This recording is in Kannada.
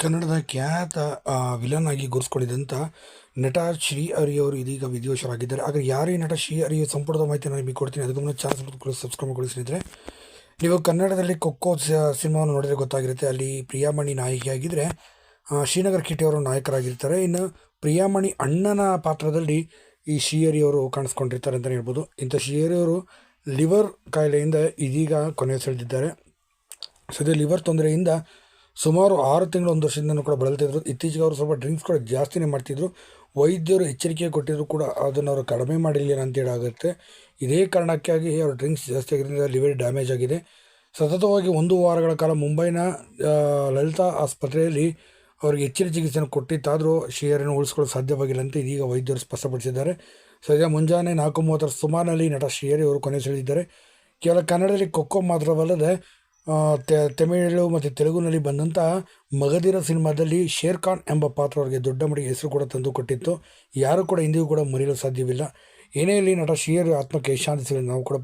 ಕನ್ನಡದ ಖ್ಯಾತ ವಿಲನ್ ಆಗಿ ಗುರುಸ್ಕೊಂಡಿದ್ದಂಥ ನಟ ಶ್ರೀ ಹರಿ ಅವರು ಇದೀಗ ವಿಧಿವಶರಾಗಿದ್ದಾರೆ ಆದರೆ ಯಾರೇ ನಟ ಶ್ರೀ ಹರಿಯ ಸಂಪೂರ್ಣ ಮಾಹಿತಿ ನಾನು ನಿಮಗೆ ಕೊಡ್ತೀನಿ. ಅದಕ್ಕೆ ಮುನ್ನ ಚಾನಲ್ ಸಬ್ಸ್ಕ್ರೈಬ್ ಸ್ನೇಹಿತರೆ. ನೀವು ಕನ್ನಡದಲ್ಲಿ ಸ- ಸಿನಿಮಾವನ್ನು ನೋಡಿದ್ರೆ ಗೊತ್ತಾಗಿರುತ್ತೆ, ಅಲ್ಲಿ ಪ್ರಿಯಾಮಣಿ ನಾಯಕಿಯಾಗಿದ್ದರೆ ಶ್ರೀನಗರ್ ಕಿಟ್ಟಿ ಅವರು ನಾಯಕರಾಗಿರ್ತಾರೆ. ಇನ್ನು ಪ್ರಿಯಾಮಣಿ ಅಣ್ಣನ ಪಾತ್ರದಲ್ಲಿ ಈ ಶ್ರೀಹರಿ ಅವರು ಕಾಣಿಸ್ಕೊಂಡಿರ್ತಾರೆ ಅಂತಲೇ ಹೇಳ್ಬೋದು. ಇಂಥ ಶ್ರೀಹರಿ ಅವರು ಲಿವರ್ ಕಾಯಿಲೆಯಿಂದ ಇದೀಗ ಕೊನೆ ಸೆಳೆದಿದ್ದಾರೆ ಸದ್ಯ ಲಿವರ್ ತೊಂದರೆಯಿಂದ ಸುಮಾರು ಆರು ತಿಂಗಳು ಒಂದು ವರ್ಷದಿಂದ ಕೂಡ ಬಳಲ್ತಿದ್ರು ಇತ್ತೀಚೆಗೆ ಅವರು ಸ್ವಲ್ಪ ಡ್ರಿಂಕ್ಸ್ ಕೂಡ ಜಾಸ್ತಿನೇ ಮಾಡ್ತಿದ್ರು. ವೈದ್ಯರು ಎಚ್ಚರಿಕೆ ಕೊಟ್ಟಿದ್ರು ಕೂಡ ಅದನ್ನು ಅವರು ಕಡಿಮೆ ಮಾಡಿಲ್ಲ ಅಂತೇಳಿ ಆಗುತ್ತೆ. ಇದೇ ಕಾರಣಕ್ಕಾಗಿ ಅವರು ಡ್ರಿಂಕ್ಸ್ ಜಾಸ್ತಿ ಆಗಿರೋದ್ರಿಂದ ಲಿವರ್ ಡ್ಯಾಮೇಜ್ ಆಗಿದೆ. ಸತತವಾಗಿ ಒಂದು ವಾರಗಳ ಕಾಲ ಮುಂಬೈನ ಲಲಿತಾ ಆಸ್ಪತ್ರೆಯಲ್ಲಿ ಅವರಿಗೆ ಹೆಚ್ಚಿನ ಚಿಕಿತ್ಸೆಯನ್ನು ಕೊಟ್ಟಿತ್ತಾದರೂ ಶೇರನ್ನು ಉಳಿಸ್ಕೊಳ್ಳಲು ಸಾಧ್ಯವಾಗಿಲ್ಲ ಅಂತ ಇದೀಗ ವೈದ್ಯರು ಸ್ಪಷ್ಟಪಡಿಸಿದ್ದಾರೆ. ಸದ್ಯ ಮುಂಜಾನೆ ನಾಲ್ಕು ಮೂವತ್ತರ ಸುಮಾರಿನಲ್ಲಿ ನಟ ಶ್ರೀಯರಿ ಅವರು ಕೊನೆ ಸೆಳೆದಿದ್ದಾರೆ ಕೇವಲ ಕನ್ನಡದಲ್ಲಿ ಕೊಕ್ಕೋ ಮಾತ್ರವಲ್ಲದೆ ತಮಿಳು ಮತ್ತು ತೆಲುಗುನಲ್ಲಿ ಬಂದಂತಹ ಮಗದಿರ ಸಿನಿಮಾದಲ್ಲಿ ಶೇರ್ ಖಾನ್ ಎಂಬ ಪಾತ್ರ ಅವರಿಗೆ ದೊಡ್ಡ ಮಟ್ಟಿಗೆ ಹೆಸರು ಕೂಡ ತಂದು ಕೊಟ್ಟಿತ್ತು. ಯಾರು ಕೂಡ ಇಂದಿಗೂ ಕೂಡ ಮರೆಯಲು ಸಾಧ್ಯವಿಲ್ಲ. ಏನೇ ಇಲ್ಲಿ ನಟ ಶೇರ್ ಆತ್ಮಕ್ಕೆ ಶಾಂತಿಸಲಿ ನಾವು ಕೂಡ